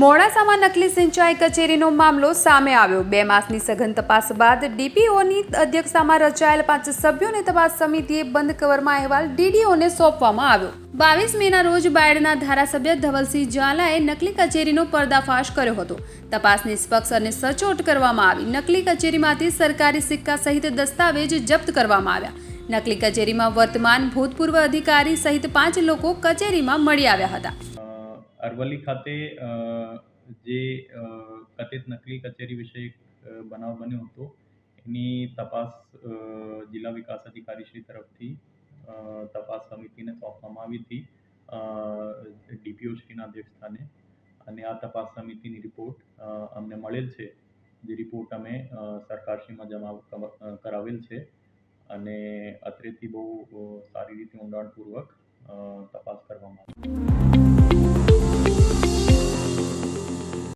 મોડાસામાં નકલી સિંચાઈ કચેરીનો મામલો સામે આવ્યો. બે માસની સઘન તપાસ બાદ ડીપીઓની અધ્યક્ષતામાં રચાયેલ પાંચ સભ્યોની તપાસ સમિતિએ બંધ કવરમાં અહેવાલ ડીડીઓને સોંપવામાં આવ્યો. બાવીસ મેના રોજ બાયડના ધારાસભ્ય ધવલસિંહ ઝાલાએ નકલી કચેરીનો પર્દાફાશ કર્યો હતો. તપાસ નિષ્પક્ષ અને સચોટ કરવામાં આવી. નકલી કચેરીમાંથી સરકારી સિક્કા સહિત દસ્તાવેજ જપ્ત કરવામાં આવ્યા. નકલી કચેરીમાં વર્તમાન ભૂતપૂર્વ અધિકારી સહિત પાંચ લોકો કચેરીમાં મળી આવ્યા હતા. અરવલ્લી ખાતે જે કથિત નકલી કચેરી વિશે એક બનાવ બન્યો હતો, એની તપાસ જિલ્લા વિકાસ અધિકારી શ્રી તરફથી તપાસ સમિતિને સોંપવામાં આવી હતી ડીપીઓ શ્રીના અધ્યક્ષસ્થાને. અને આ તપાસ સમિતિની રિપોર્ટ અમને મળેલ છે, જે રિપોર્ટ અમે સરકારશ્રીમાં જમા કરાવેલ છે. અને અત્રેથી બહુ સારી રીતે ઊંડાણપૂર્વક તપાસ કરવામાં આવી.